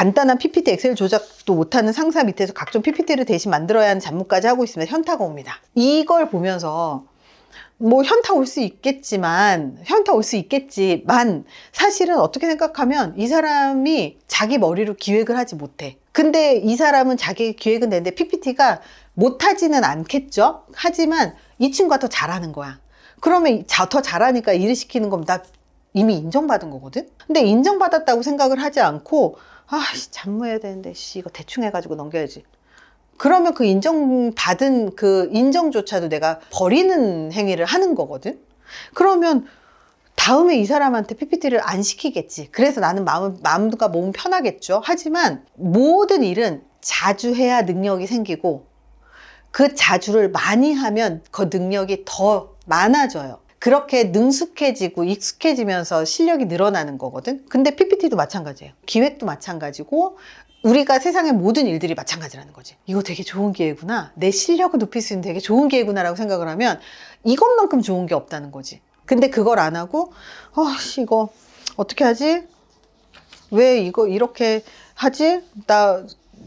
간단한 PPT 엑셀 조작도 못하는 상사 밑에서 각종 PPT를 대신 만들어야 하는 잡무까지 하고 있으면 현타가 옵니다. 이걸 보면서 뭐 현타 올 수 있겠지만 현타 올 수 있겠지만 사실은 어떻게 생각하면 이 사람이 자기 머리로 기획을 하지 못해. 근데 이 사람은 자기 기획은 되는데 PPT가 못하지는 않겠죠. 하지만 이 친구가 더 잘하는 거야. 그러면 자- 더 잘하니까 일을 시키는 나 이미 인정받은 거거든. 근데 인정받았다고 생각을 하지 않고 아, 씨, 잡무해야 되는데 씨 이거 대충 해가지고 넘겨야지. 그러면 그 인정받은 그 인정조차도 내가 버리는 행위를 하는 거거든? 그러면 다음에 이 사람한테 PPT를 안 시키겠지. 그래서 나는 마음, 마음과 몸은 편하겠죠. 하지만 모든 일은 자주 해야 능력이 생기고 그 자주를 많이 하면 그 능력이 더 많아져요. 그렇게 능숙해지고 익숙해지면서 실력이 늘어나는 거거든. 근데 PPT도 마찬가지예요. 기획도 마찬가지고 우리가 세상의 모든 일들이 마찬가지라는 거지. 이거 되게 좋은 기회구나. 내 실력을 높일 수 있는 되게 좋은 기회구나라고 생각을 하면 이것만큼 좋은 게 없다는 거지. 근데 그걸 안 하고, 아, 씨, 이거 어떻게 하지? 왜 이거 이렇게 하지? 나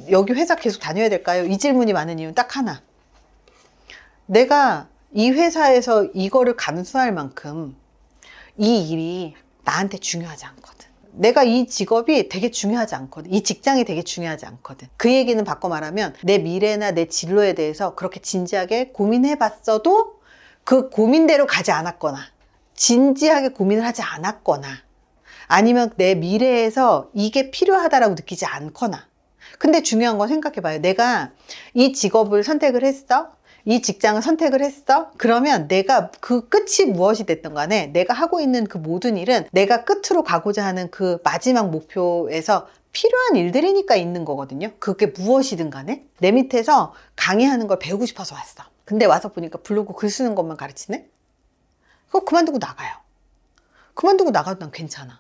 여기 회사 계속 다녀야 될까요? 이 질문이 많은 이유는 딱 하나. 내가 이 회사에서 이거를 감수할 만큼 이 일이 나한테 중요하지 않거든. 내가 이 직업이 되게 중요하지 않거든. 이 직장이 되게 중요하지 않거든. 그 얘기는 바꿔 말하면 내 미래나 내 진로에 대해서 그렇게 진지하게 고민해 봤어도 그 고민대로 가지 않았거나 진지하게 고민을 하지 않았거나 아니면 내 미래에서 이게 필요하다라고 느끼지 않거나 근데 중요한 건 생각해 봐요. 내가 이 직업을 선택을 했어. 이 직장을 선택을 했어? 그러면 내가 그 끝이 무엇이 됐던 간에 내가 하고 있는 그 모든 일은 내가 끝으로 가고자 하는 그 마지막 목표에서 필요한 일들이니까 있는 거거든요. 그게 무엇이든 간에 내 밑에서 강의하는 걸 배우고 싶어서 왔어. 근데 와서 보니까 블로그 글 쓰는 것만 가르치네? 그거 그만두고 나가요. 그만두고 나가도 난 괜찮아.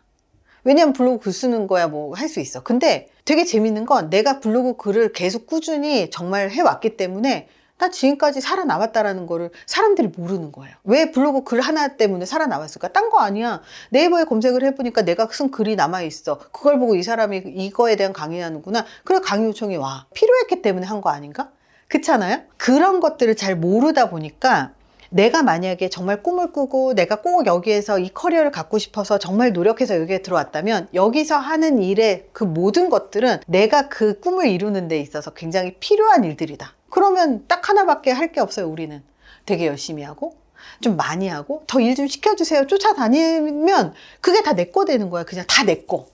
왜냐면 블로그 글 쓰는 거야 뭐 할 수 있어. 근데 되게 재밌는 건 내가 블로그 글을 계속 꾸준히 정말 해왔기 때문에 나 지금까지 살아남았다라는 거를 사람들이 모르는 거예요. 왜 블로그 글 하나 때문에 살아남았을까? 딴 거 아니야. 네이버에 검색을 해보니까 내가 쓴 글이 남아있어. 그걸 보고 이 사람이 이거에 대한 강의하는구나. 그래 강의 요청이 와. 필요했기 때문에 한 거 아닌가? 그렇잖아요? 그런 것들을 잘 모르다 보니까 내가 만약에 정말 꿈을 꾸고 내가 꼭 여기에서 이 커리어를 갖고 싶어서 정말 노력해서 여기에 들어왔다면 여기서 하는 일의 그 모든 것들은 내가 그 꿈을 이루는 데 있어서 굉장히 필요한 일들이다. 그러면 딱 하나밖에 할 게 없어요, 우리는. 되게 열심히 하고, 좀 많이 하고, 더 일 좀 시켜주세요. 쫓아다니면 그게 다 내 거 되는 거야. 그냥 다 내 거.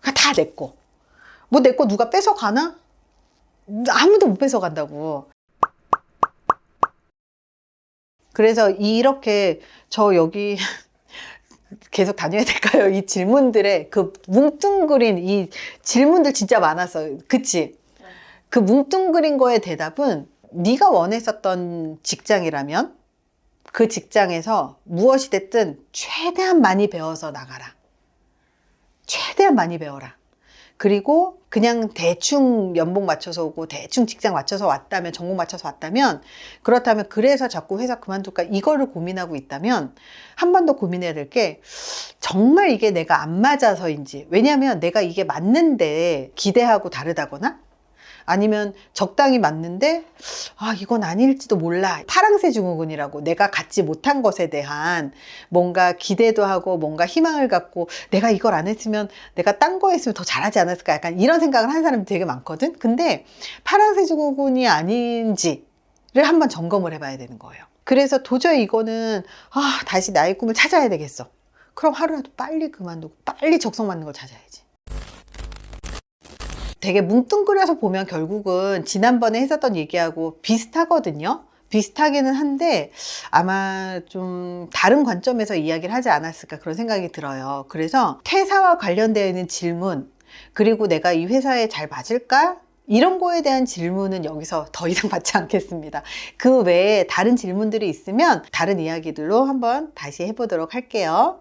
그냥 다 내 거. 뭐 내 거 누가 뺏어가나? 아무도 못 뺏어간다고. 그래서 이렇게 저 여기 계속 다녀야 될까요? 이 질문들의 그 뭉뚱그린 이 질문들 진짜 많았어. 그치? 그 뭉뚱그린 거의 대답은 네가 원했었던 직장이라면 그 직장에서 무엇이 됐든 최대한 많이 배워서 나가라. 최대한 많이 배워라. 그리고 그냥 대충 연봉 맞춰서 오고 대충 직장 맞춰서 왔다면 전공 맞춰서 왔다면 그렇다면 그래서 자꾸 회사 그만둘까 이거를 고민하고 있다면 한 번 더 고민해야 될 게 정말 이게 내가 안 맞아서인지 왜냐하면 내가 이게 맞는데 기대하고 다르다거나 아니면 적당히 맞는데 아 이건 아닐지도 몰라. 파랑새 증후군이라고 내가 갖지 못한 것에 대한 뭔가 기대도 하고 뭔가 희망을 갖고 내가 이걸 안 했으면 내가 딴 거 했으면 더 잘하지 않았을까? 약간 이런 생각을 하는 사람이 되게 많거든. 근데 파랑새 증후군이 아닌지를 한번 점검을 해봐야 되는 거예요. 그래서 도저히 이거는 아 다시 나의 꿈을 찾아야 되겠어. 그럼 하루라도 빨리 그만두고 빨리 적성 맞는 걸 찾아야지 되게 뭉뚱그려서 보면 결국은 지난번에 했었던 얘기하고 비슷하거든요. 비슷하기는 한데 아마 좀 다른 관점에서 이야기를 하지 않았을까 그런 생각이 들어요. 그래서 퇴사와 관련되어 있는 질문 그리고 내가 이 회사에 잘 맞을까? 이런 거에 대한 질문은 여기서 더 이상 받지 않겠습니다. 그 외에 다른 질문들이 있으면 다른 이야기들로 한번 다시 해보도록 할게요.